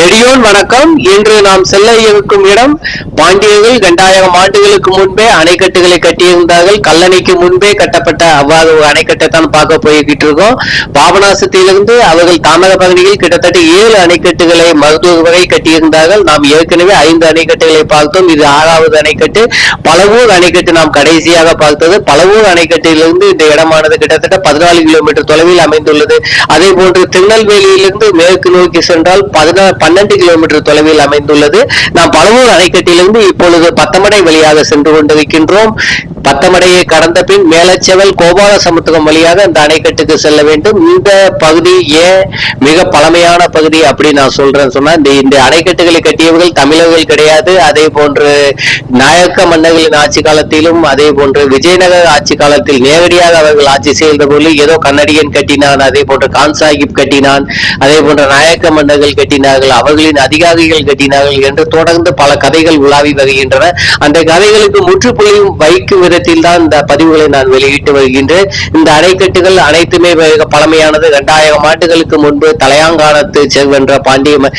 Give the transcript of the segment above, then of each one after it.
நெடியோன் வணக்கம். இன்று நாம் செல்ல இருக்கும் இடம் பாண்டியர்கள் இரண்டாயிரம் ஆண்டுகளுக்கு முன்பே அணைக்கட்டுகளை கட்டியிருந்தார்கள். கல்லணைக்கு முன்பே கட்டப்பட்ட அவ்வாறு ஒரு அணைக்கட்டை தான் பார்க்க போய்கிட்டு இருக்கோம். பாபநாசத்திலிருந்து அவர்கள் தாமத பகுதியில் கிட்டத்தட்ட ஏழு அணைக்கட்டுகளை மருத்துவ வரை கட்டியிருந்தார்கள். நாம் ஏற்கனவே ஐந்து அணைக்கட்டுகளை பார்த்தோம். இது ஆறாவது அணைக்கட்டு. பலவூர் அணைக்கட்டு நாம் கடைசியாக பார்த்தது. பலவூர் அணைக்கட்டிலிருந்து இந்த இடமானது கிட்டத்தட்ட பதினாலு கிலோமீட்டர் தொலைவில் அமைந்துள்ளது. அதே போன்று திருநெல்வேலியிலிருந்து மேற்கு நோக்கி சென்றால் பதினா பன்னெண்டு கிலோமீட்டர் தொலைவில் அமைந்துள்ளது. நாம் பலவூர் அணைக்கட்டிலிருந்து இப்பொழுது பத்தமடை வழியாக சென்று கொண்டிருக்கின்றோம். பத்தமடையை கடந்த பின் மேலச்செவல் கோபால சமுத்திரம் வழியாக இந்த அணைக்கட்டுக்கு செல்ல வேண்டும். இந்த பகுதி ஏன் மிக பழமையான பகுதி அப்படி நான் சொல்றேன் சொன்னா இந்த இந்த அணைக்கட்டுகளை கட்டியவர்கள் தமிழர்கள் கிடையாது. அதே போன்று நாயக்க மன்னர்களின் ஆட்சி காலத்திலும் அதே போன்று விஜயநகர ஆட்சி காலத்தில் நேரடியாக அவர்கள் ஆட்சி செய்த போது ஏதோ கன்னடியன் கட்டினான் அதே போன்று கான் சாஹிப் கட்டினான் அதே போன்ற நாயக்க மன்னர்கள் கட்டினார்கள் அவர்களின் அதிகாரிகள் கட்டினார்கள் என்று தொடர்ந்து பல கதைகள் உலாவி வருகின்றன. அந்த கதைகளுக்கு முற்றுப்புள்ளியும் வைக்கும் விதத்தில் தான் இந்த பதிவுகளை நான் வெளியிட்டு வருகின்றேன். இந்த அணைக்கட்டுகள் அனைத்துமே மிக பழமையானது. இரண்டாயிரம் ஆண்டுகளுக்கு முன்பு தலையாங்கானத்து செல்வென்ற பாண்டிய ம-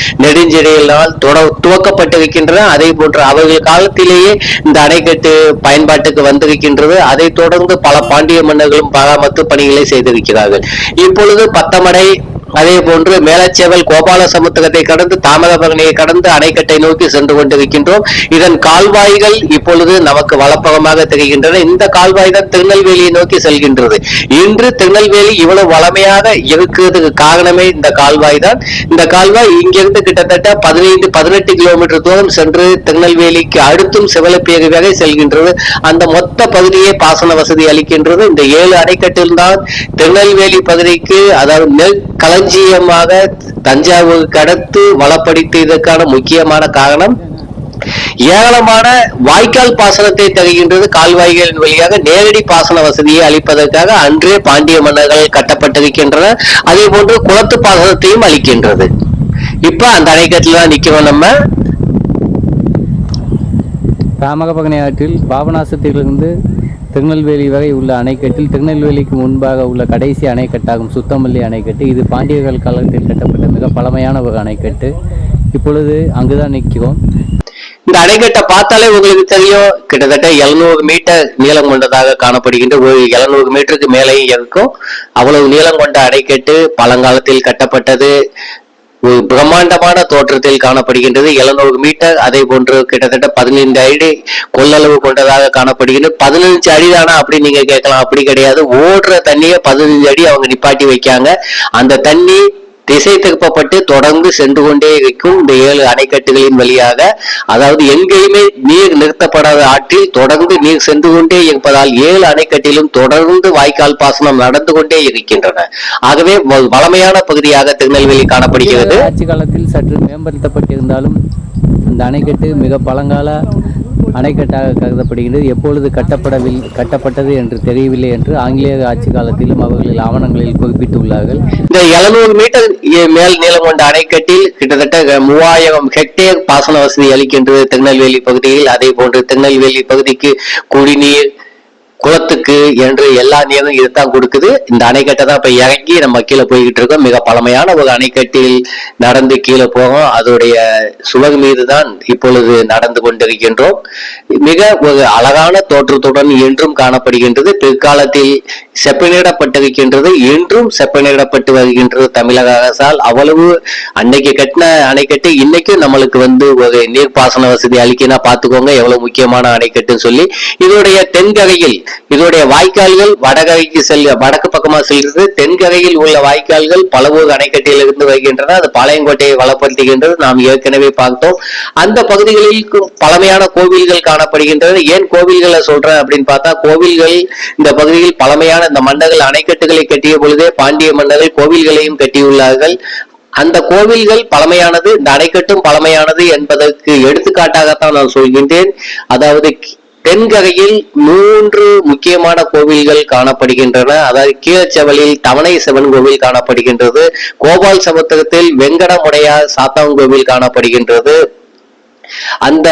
துவக்கப்பட்டிருக்கின்றன. அதே போன்று அவர்கள் காலத்திலேயே இந்த அணைக்கட்டு பயன்பாட்டுக்கு வந்திருக்கின்றது. அதை தொடர்ந்து பல பாண்டிய மன்னர்களும் பராமரித்து பணிகளை செய்திருக்கிறார்கள். இப்பொழுது பத்தமடை அதே போன்று மேலச்சேவல் கோபால சமுத்திரத்தை கடந்து தாமிரபரணியை கடந்து அணைக்கட்டை நோக்கி சென்று கொண்டிருக்கின்றோம். இதன் கால்வாய்கள் இப்பொழுது நமக்கு வலப்பகமாக தெரிகின்றன. இந்த கால்வாய் தான் திருநெல்வேலியை நோக்கி செல்கின்றது. இன்று திருநெல்வேலி இவ்வளவு வளமையாக இருக்கிறதுக்கு காரணமே இந்த கால்வாய் தான். இந்த கால்வாய் இங்கிருந்து கிட்டத்தட்ட பதினைந்து பதினெட்டு கிலோமீட்டர் தூரம் சென்று திருநெல்வேலிக்கு அடுத்தும் சிவலப்பேரி வரை செல்கின்றது. அந்த மொத்த பகுதியே பாசன வசதி அளிக்கின்றது. இந்த ஏழு அணைக்கட்டில்தான் திருநெல்வேலி பகுதிக்கு அதாவது நெல் களஞ்சியமாக தஞ்சாவூர் கடத்து வளப்படுத்தி இதற்கான முக்கியமான காரணம் ஏராளமான வாய்க்கால் பாசனத்தை தருகின்றது கால்வாய்களின் வழியாக நேரடி பாசன வசதியை அளிப்பதற்காக அன்றே பாண்டிய மன்னர்கள் கட்டப்பட்டிருக்கின்றன. அதே போன்று குளத்து பாசனத்தையும் அளிக்கின்றது. இப்ப அந்த அணைக்கட்டுல தான் நிக்கிறோம் நம்ம. ராமகபகனை ஆற்றில் பாபநாசத்திலிருந்து திருநெல்வேலி வரை உள்ள அணைக்கட்டில் திருநெல்வேலிக்கு முன்பாக உள்ள கடைசி அணைக்கட்டாகும் சுத்தமல்லி அணைக்கட்டு இது பாண்டியர்கள் காலத்தில் கட்டப்பட்ட மிக பழமையான ஒரு அணைக்கட்டு. இப்பொழுது அங்குதான் நிற்கிறோம். இந்த அணைக்கட்டை பார்த்தாலே உங்களுக்கு தெரியும் கிட்டத்தட்ட 700 மீட்டர் நீளம் கொண்டதாக காணப்படுகின்ற ஒரு 700 மீட்டருக்கு மேலேயும் இருக்கும். அவ்வளவு நீளம் கொண்ட அணைக்கட்டு பழங்காலத்தில் கட்டப்பட்டது. பிரம்மாண்டமான தோற்றத்தில் காணப்படுகின்றது. 700 மீட்டர் அதே போன்று கிட்டத்தட்ட பதினைந்து அடி கொள்ளளவு கொண்டதாக காணப்படுகின்றது. பதினஞ்சு அடி தானா அப்படி நீங்க கேட்கலாம். அப்படி கிடையாது. ஓடுற தண்ணியை பதினஞ்சு அடி அவங்க நிப்பாட்டி வைக்காங்க. அந்த தண்ணி திசை திருப்பப்பட்டு தொடர்ந்து சென்று கொண்டே இருக்கும் இந்த ஏழு அணைக்கட்டுகளின் வழியாக அதாவது எங்கேயுமே நீர் நிறுத்தப்படாத ஆற்றில் தொடர்ந்து நீர் சென்று கொண்டே இருப்பதால் ஏழு அணைக்கட்டிலும் தொடர்ந்து வாய்க்கால் பாசனம் நடந்து கொண்டே இருக்கின்றன. ஆகவே வளமையான பகுதியாக திருநெல்வேலி காணப்படுகிறது. ஆட்சி காலத்தில் சற்று மேம்படுத்தப்பட்டிருந்தாலும் இந்த அணைக்கட்டு மிக பழங்கால அணைக்கட்டாக கருதப்படுகின்றது. எப்பொழுது கட்டப்படவில்லை கட்டப்பட்டது என்று தெரியவில்லை என்று ஆங்கிலேய ஆட்சி காலத்திலும் அவர்கள் ஆவணங்களில் குறிப்பிட்டுள்ளார்கள். இந்த 700 மீட்டர் மேல் நீளம் கொண்ட அணைக்கட்டில் கிட்டத்தட்ட மூவாயிரம் ஹெக்டேர் பாசன வசதி அளிக்கின்றது. திருநெல்வேலி பகுதியில். அதே போன்று திருநெல்வேலி பகுதிக்கு குடிநீர் மக்களுக்கு என்று எல்லா நீரும் இதுதான் கொடுக்குது. இந்த அணைக்கட்டை தான் இப்ப இறங்கி நம்ம கீழே போய்கிட்டு இருக்கோம். மிக பழமையான ஒரு அணைக்கட்டில் நடந்து கீழே போகும் அதோடைய சுவர் மீது தான் இப்பொழுது நடந்து கொண்டிருக்கின்றோம். மிக ஒரு அழகான தோற்றத்துடன் இன்றும் காணப்படுகின்றது. பிற்காலத்தில் செப்பனிடப்பட்டிருக்கின்றது. இன்றும் செப்பனிடப்பட்டு வருகின்றது தமிழக அரசால். அவ்வளவு அன்னைக்கு கட்டின அணைக்கட்டு இன்னைக்கும் நம்மளுக்கு வந்து ஒரு நீர்ப்பாசன வசதி அளிக்கினா பாத்துக்கோங்க எவ்வளவு முக்கியமான அணைக்கட்டுன்னு சொல்லி. இதோடைய தென்கரையில் இதோடைய வாய்க்கால்கள் வடகரைக்கு செல்ல வடக்கு பக்கமா செல்கிறது. தென்கரையில் உள்ள வாய்க்கால்கள் பலவூர் அணைக்கட்டியிலிருந்து வருகின்றன. அது பாளையங்கோட்டையை வளப்படுத்துகின்றது. நாம் ஏற்கனவே பார்த்தோம். அந்த பகுதிகளில் பழமையான கோவில்கள் காணப்படுகின்றன. ஏன் கோவில்களை சொல்றேன் அப்படின்னு பார்த்தா கோவில்கள் இந்த பகுதியில் பழமையான இந்த மன்னர்கள் அணைக்கட்டுகளை கட்டிய பொழுதே பாண்டிய மன்னர்கள் கோவில்களையும் கட்டியுள்ளார்கள். அந்த கோவில்கள் பழமையானது இந்த அணைக்கட்டும் பழமையானது என்பதற்கு எடுத்துக்காட்டாகத்தான் நான் சொல்கின்றேன். அதாவது தென்கரையில் மூன்று முக்கியமான கோவில்கள் காணப்படுகின்றன. அதாவது கீழச்செவலில் தவணை சிவன் கோவில் காணப்படுகின்றது. கோபால் சமுத்திரத்தில் வெங்கடமுடையார் சாத்தவன் கோவில் காணப்படுகின்றது. அந்த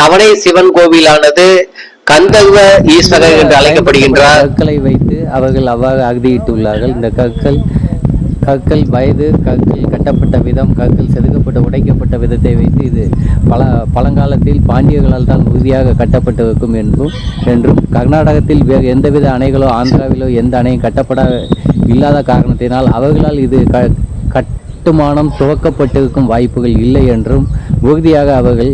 தவணை சிவன் கோவிலானது கந்தர்வ ஈஸ்வரர் என்று அழைக்கப்படுகின்றார். கற்களை வைத்து அவர்கள் அவ்வாறு அகதியிட்டுள்ளார்கள். இந்த கற்கள் கற்கள் வயது கற்கள் கட்டப்பட்ட விதம் கற்கள் செதுக்கப்பட்ட உடைக்கப்பட்ட விதத்தை வைத்து இது பல பழங்காலத்தில் பாண்டியர்களால் தான் உறுதியாக கட்டப்பட்டிருக்கும் என்றும் என்றும் கர்நாடகத்தில் வேறு எந்தவித அணைகளோ ஆந்திராவிலோ எந்த அணையும் கட்டப்பட இல்லாத காரணத்தினால் அவர்களால் இது க கட்டுமானம் துவக்கப்பட்டிருக்கும் வாய்ப்புகள் இல்லை என்றும் உறுதியாக அவர்கள்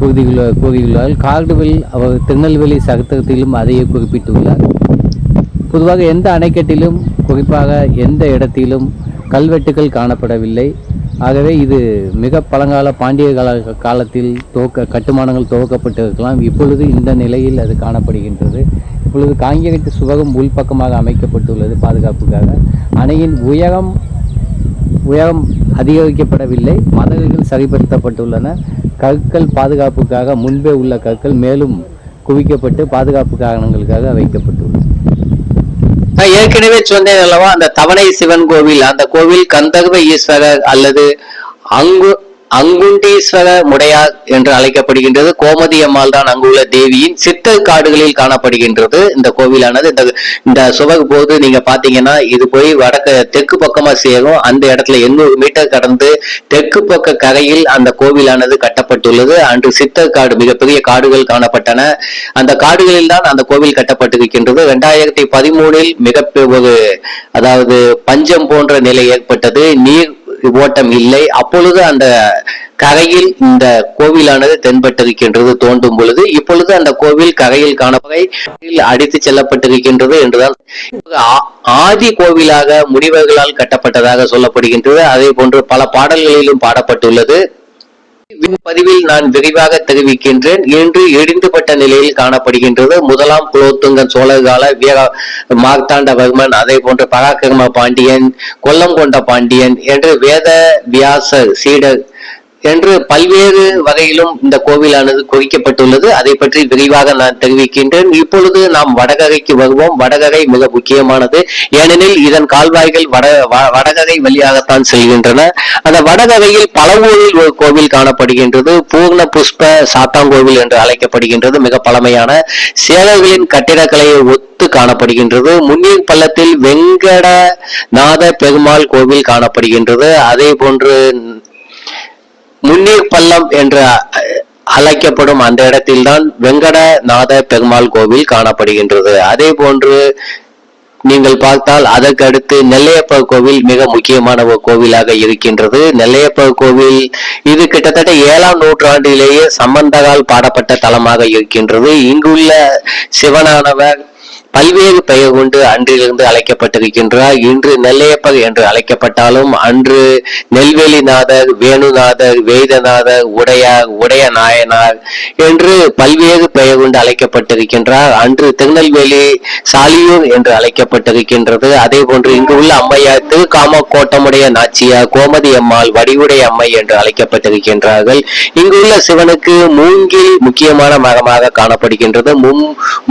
கூறுகியுள்ள கூறியுள்ளார்கள். கார்டுவில் அவர் திருநெல்வேலி சகத்திரத்திலும் அதையே குறிப்பிட்டுள்ளார். பொதுவாக எந்த அணைக்கட்டிலும் குறிப்பாக எந்த இடத்திலும் கல்வெட்டுகள் காணப்படவில்லை. ஆகவே இது மிக பழங்கால பாண்டிய கால காலத்தில் துவக்க கட்டுமானங்கள் துவக்கப்பட்டிருக்கலாம். இப்பொழுது இந்த நிலையில் அது காணப்படுகின்றது. இப்பொழுது காங்கிரீட்டு சுவகம் உள்பக்கமாக அமைக்கப்பட்டுள்ளது பாதுகாப்புக்காக. அணையின் உயரம் உயரம் அதிகரிக்கப்படவில்லை. மதகுகள் சரிப்படுத்தப்பட்டுள்ளன. கற்கள் பாதுகாப்புக்காக முன்பே உள்ள கற்கள் மேலும் குவிக்கப்பட்டு பாதுகாப்பு காரணங்களுக்காக வைக்கப்பட்டு நான் ஏற்கனவே சொன்னேன் அல்லவா அந்த தவணை சிவன் கோவில் அந்த கோவில் கந்தர்வ ஈஸ்வரர் அல்லது அங்கு அங்குண்டீஸ்வர முடையார் என்று அழைக்கப்படுகின்றது. கோமதி அம்மாள் தான் அங்குள்ள தேவியின் சித்தர் காடுகளில் காணப்படுகின்றது. இந்த கோவிலானது இந்த இந்த சுவகு போது நீங்க பாத்தீங்கன்னா இது போய் வடக்கு தெற்கு பக்கமா சேரும். அந்த இடத்துல எண்ணூறு மீட்டர் கடந்து தெற்கு பக்க கரையில் அந்த கோவிலானது கட்டப்பட்டுள்ளது. அன்று சித்தர் காடு மிகப்பெரிய காடுகள் காணப்பட்டன. அந்த காடுகளில் தான் அந்த கோவில் கட்டப்பட்டிருக்கின்றது. இரண்டாயிரத்தி பதிமூணில் மிக ஒரு அதாவது பஞ்சம் போன்ற நிலை ஏற்பட்டது. நீர் ஓட்டம் இல்லை. அப்பொழுது அந்த கரையில் இந்த கோவிலானது தென்பட்டிருக்கின்றது தோன்றும் பொழுது இப்பொழுது அந்த கோவில் கரையில் காணப்பகை அடித்து செல்லப்பட்டிருக்கின்றது என்றுதான் ஆ- ஆதி கோவிலாக முனிவர்களால் கட்டப்பட்டதாக சொல்லப்படுகின்றது. அதே போன்று பல பாடல்களிலும் பாடப்பட்டுள்ளது. பதிவில் நான் விரிவாக தெரிவிக்கின்றேன். இன்று இடிந்துபட்ட நிலையில் காணப்படுகின்றது. முதலாம் குலோத்துங்கன் சோழர் கால வீர மார்த்தாண்டவர்மன் அதே போன்று பராக்கிரம பாண்டியன் கொல்லம் கொண்ட பாண்டியன் என்று வேத வியாசர் சீடர் என்று பல்வேறு வகையிலும் இந்த கோவிலானது குவிக்கப்பட்டுள்ளது. அதை பற்றி விரிவாக நான் தெரிவிக்கின்றேன். இப்பொழுது நாம் வடகரைக்கு வருவோம். வடகரை மிக முக்கியமானது. ஏனெனில் இதன் கால்வாய்கள் வட வ- வடகரை வழியாகத்தான் செல்கின்றன. அந்த வடகரையில் பழவூரில் ஒரு கோவில் காணப்படுகின்றது. பூர்ண புஷ்ப சாத்தாங்கோவில் என்று அழைக்கப்படுகின்றது. மிக பழமையான சேரர்களின் கட்டிடக்கலையை ஒத்து காணப்படுகின்றது. முன்னீர் பள்ளத்தில் வெங்கடநாத பெருமாள் கோவில் காணப்படுகின்றது. அதே போன்று முன்னீர் பள்ளம் என்று அழைக்கப்படும் அந்த இடத்தில்தான் வெங்கடநாத பெருமாள் கோவில் காணப்படுகின்றது. அதே போன்று நீங்கள் பார்த்தால் அதற்கு அடுத்து நெல்லையப்பர் கோவில் மிக முக்கியமான ஒரு கோவிலாக இருக்கின்றது. நெல்லையப்பர் கோவில் இது கிட்டத்தட்ட ஏழாம் நூற்றாண்டிலேயே சம்பந்தகால் பாடப்பட்ட தலமாக இருக்கின்றது. இங்குள்ள சிவனானவர் பல்வேறு பெயர் கொண்டு அன்றிலிருந்து அழைக்கப்பட்டிருக்கின்றார் இன்று நெல்லையப்பர் என்று அழைக்கப்பட்டாலும் அன்று நெல்வேலிநாதர் வேணுநாதர் வேதநாதர் உடையார் உடைய நாயனார் என்று பல்வேறு பெயர் கொண்டு அழைக்கப்பட்டிருக்கின்றார் அன்று திருநெல்வேலி சாலியூர் என்று அழைக்கப்பட்டிருக்கின்றது. அதே போன்று இங்கு உள்ள அம்மையார் திருக்காமக்கோட்டமுடைய நாச்சியார் கோமதி அம்மாள் வடிவுடைய அம்மை என்று அழைக்கப்பட்டிருக்கின்றார்கள். இங்குள்ள சிவனுக்கு மூங்கில் முக்கியமான மரமாக காணப்படுகின்றது. முன்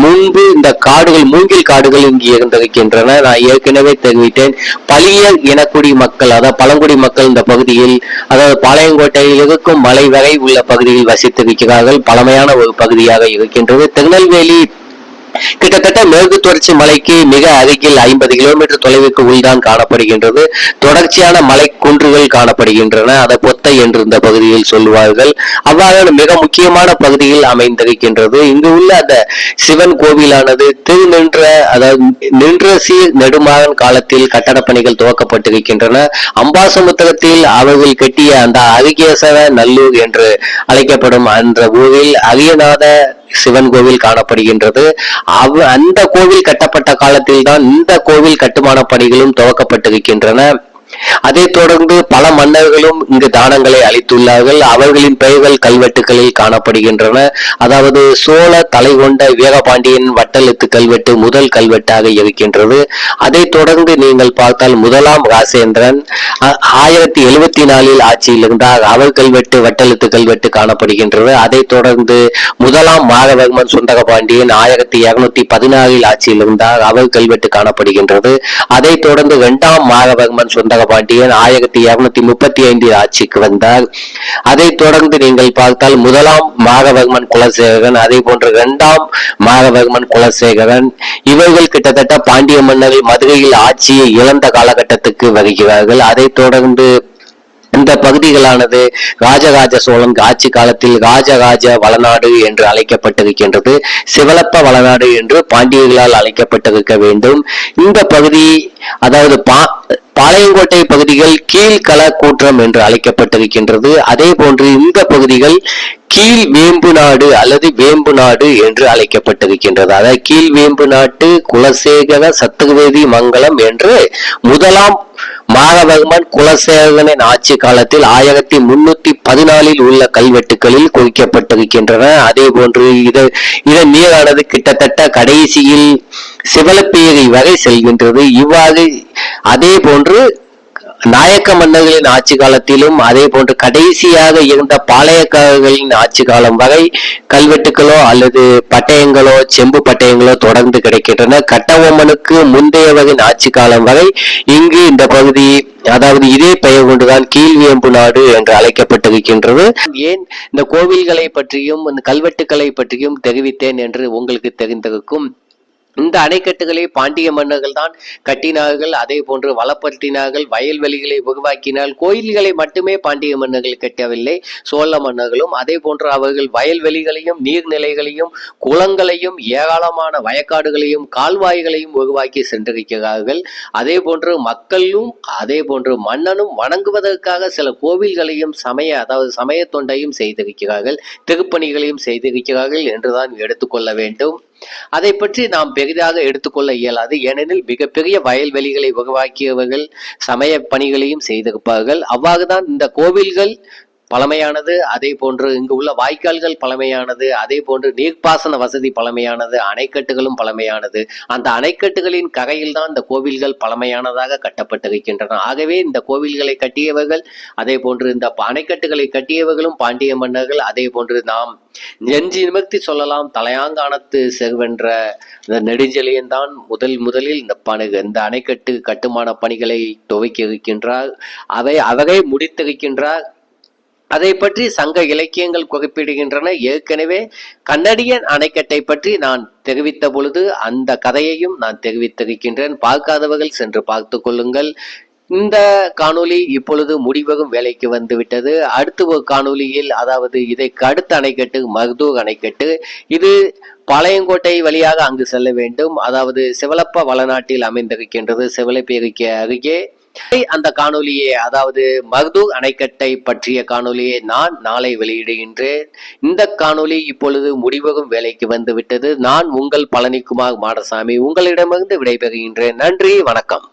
முன்பு இந்த காடுகள் மூங்கில் காடுகள் இங்கு இருந்திருக்கின்றன. நான் ஏற்கனவே தெரிவித்தேன். பழியர் இனக்குடி மக்கள் அதாவது பழங்குடி மக்கள் இந்த பகுதியில் அதாவது பாளையங்கோட்டையில் இருக்கும் மலை வரை உள்ள பகுதியில் வசித்திருக்கிறார்கள். பழமையான ஒரு பகுதியாக இருக்கின்றது. திருநெல்வேலி கிட்டத்தட்ட மேற்கு தொடர்ச்சி மலைக்கு மிக அருகில் ஐம்பது கிலோமீட்டர் தொலைவுக்கு உள்தான் காணப்படுகின்றது. தொடர்ச்சியான மலை குன்றுகள் காணப்படுகின்றன. அதை பொத்தை என்று இந்த பகுதியில் சொல்லுவார்கள் அவ்வாறான மிக முக்கியமான பகுதியில் அமைந்திருக்கின்றது. இங்கு உள்ள அந்த சிவன் கோவிலானது திருநின்ற அதாவது நின்ற சீர் நெடுமாறன் காலத்தில் கட்டடப் பணிகள் துவக்கப்பட்டிருக்கின்றன. அம்பாசமுத்திரத்தில் அவர்கள் கட்டிய அந்த அரிகேசவ நல்லூர் என்று அழைக்கப்படும் அந்த ஊரில் அரியநாத சிவன் கோவில் காணப்படுகின்றது. அவ் அந்த கோவில் கட்டப்பட்ட காலத்தில் தான் இந்த கோவில் கட்டுமான பணிகளும் துவக்கப்பட்டிருக்கின்றன. அதைத் தொடர்ந்து பல மன்னர்களும் இங்கு தானங்களை அளித்துள்ளார்கள். அவர்களின் பெயர்கள் கல்வெட்டுகளில் காணப்படுகின்றன. அதாவது சோழ தலை கொண்ட வீரபாண்டியன் வட்டெழுத்து கல்வெட்டு முதல் கல்வெட்டாக இருக்கின்றது. அதைத் தொடர்ந்து நீங்கள் பார்த்தால் முதலாம் ராசேந்திரன் ஆயிரத்தி எழுவத்தி நாலில் ஆட்சியில் இருந்தார் அவர் கல்வெட்டு வட்டெழுத்து கல்வெட்டு காணப்படுகின்றது. அதைத் தொடர்ந்து முதலாம் மாதவர்மன் சுந்தரபாண்டியன் ஆயிரத்தி இருநூத்தி பதினாறில் ஆட்சியில் இருந்தார் அவர் கல்வெட்டு காணப்படுகின்றது. அதைத் தொடர்ந்து இரண்டாம் மாதவர்மன் சுந்தர பாண்டியன் ஆயிரத்தி இருநூத்தி முப்பத்தி ஐந்தில் ஆட்சிக்கு வந்தார். அதைத் தொடர்ந்து நீங்கள் பார்த்தால் முதலாம் மாகவர்மன் குலசேகரன் அதே போன்று இரண்டாம் மாகவர்மன் குலசேகரன் இவர்கள் கிட்டத்தட்ட பாண்டிய மன்னர்கள் மதுரையில் ஆட்சியை இழந்த காலகட்டத்துக்கு வருகிறார்கள். அதைத் தொடர்ந்து இந்த பகுதிகளானது ராஜராஜ சோழன் ஆட்சி காலத்தில் ராஜராஜ வளநாடு என்று அழைக்கப்பட்டிருக்கின்றது. சிவலப்ப வளநாடு என்று பாண்டியர்களால் அழைக்கப்பட்டிருக்க வேண்டும். இந்த பகுதி அதாவது பா பாளையங்கோட்டை பகுதிகள் கீழ்கல கூற்றம் என்று அழைக்கப்பட்டிருக்கின்றது. அதே போன்று இந்த பகுதிகள் கீழ் வேம்பு நாடு அல்லது வேம்பு நாடு என்று அழைக்கப்பட்டிருக்கின்றது. அதாவது கீழ் வேம்பு நாட்டு குலசேகர சத்துகவேதி மங்கலம் என்று முதலாம் மாகவர்மன் குலசேகரனின் ஆட்சி காலத்தில் ஆயிரத்தி முன்னூத்தி பதினாலில் உள்ள கல்வெட்டுகளில் குறிக்கப்பட்டிருக்கின்றன. அதே போன்று இது இதன் நீரானது கிட்டத்தட்ட கடைசியில் சிவலப்பேரி வரை செல்கின்றது. இவ்வாறு அதே போன்று நாயக்க மன்னர்களின் ஆட்சி காலத்திலும் அதே போன்று கடைசியாக இருந்த பாளையக்காரர்களின் ஆட்சி காலம் வரை கல்வெட்டுகளோ அல்லது பட்டயங்களோ செம்பு பட்டயங்களோ தொடர்ந்து கிடைக்கின்றன. கட்டபொம்மனுக்கு முந்தையவரின் ஆட்சி காலம் வரை இங்கு இந்த பகுதி அதாவது இதே பெயர் கொண்டுதான் கீழ்வேம்பு நாடு என்று அழைக்கப்பட்டிருக்கின்றது. ஏன் இந்த கோவில்களை பற்றியும் இந்த கல்வெட்டுக்களை பற்றியும் தெரிவித்தேன் என்று உங்களுக்கு தெரிந்திருக்கும். இந்த அணைக்கட்டுகளை பாண்டிய மன்னர்கள் தான் கட்டினார்கள். அதே போன்று வளப்படுத்தினார்கள். வயல்வெளிகளை உருவாக்கினால் கோயில்களை மட்டுமே பாண்டிய மன்னர்கள் கட்டவில்லை. சோழ மன்னர்களும் அதே போன்று அவர்கள் வயல்வெளிகளையும் நீர்நிலைகளையும் குளங்களையும் ஏராளமான வயக்காடுகளையும் கால்வாய்களையும் உருவாக்கி சென்றிருக்கிறார்கள். அதே போன்று மக்களும் அதே போன்று மன்னனும் வணங்குவதற்காக சில கோவில்களையும் சமய அதாவது சமய தொண்டையும் செய்திருக்கிறார்கள். திருப்பணிகளையும் செய்திருக்கிறார்கள் என்றுதான் எடுத்துக்கொள்ள வேண்டும். அதை பற்றி நாம் பெரிதாக எடுத்துக்கொள்ள இயலாது. ஏனெனில் மிகப்பெரிய வயல்வெளிகளை உருவாக்கியவர்கள் சமய பணிகளையும் செய்திருப்பார்கள். அவ்வாறுதான் இந்த கோவில்கள் பழமையானது அதே போன்று இங்கு உள்ள வாய்க்கால்கள் பழமையானது அதே போன்று நீர்ப்பாசன வசதி பழமையானது அணைக்கட்டுகளும் பழமையானது. அந்த அணைக்கட்டுகளின் கரையில் தான் இந்த கோவில்கள் பழமையானதாக கட்டப்பட்டிருக்கின்றன. ஆகவே இந்த கோவில்களை கட்டியவர்கள் அதே போன்று இந்த அணைக்கட்டுகளை கட்டியவர்களும் பாண்டிய மன்னர்கள் அதே போன்று நாம் நெஞ்சு நிமிர்த்தி சொல்லலாம் தலையாங்கானத்து செல்வென்ற இந்த நெடுஞ்செழியன் தான் முதல் முதலில் இந்த பணி இந்த அணைக்கட்டு கட்டுமான பணிகளை துவக்கி இருக்கின்றார் அவை அவரை முடித்திருக்கின்றார். அதை பற்றி சங்க இலக்கியங்கள் குறிப்பிடுகின்றன. ஏற்கனவே கன்னடியன் அணைக்கட்டை பற்றி நான் தெரிவித்த பொழுது அந்த கதையையும் நான் தெரிவித்திருக்கின்றேன். பார்க்காதவர்கள் சென்று பார்த்து கொள்ளுங்கள். இந்த காணொலி இப்பொழுது முடிவகும் வேலைக்கு வந்துவிட்டது. அடுத்த ஒரு காணொலியில் அதாவது இதைக்கு அடுத்த அணைக்கட்டு மருதூர் அணைக்கட்டு இது பாளையங்கோட்டை வழியாக அங்கு செல்ல வேண்டும். அதாவது சிவலப்ப வளநாட்டில் அமைந்திருக்கின்றது. சிவலப்பேரிக்கு அருகே அந்த காணொலியை அதாவது மருதூர் அணைக்கட்டை பற்றிய காணொலியை நான் நாளை வெளியிடுகின்றேன். இந்த காணொலி இப்பொழுது முடிவகும் வேலைக்கு வந்து விட்டது நான் உங்கள் பழனிக்குமார் மாடசாமி உங்களிடமிருந்து விடைபெறுகின்றேன். நன்றி வணக்கம்.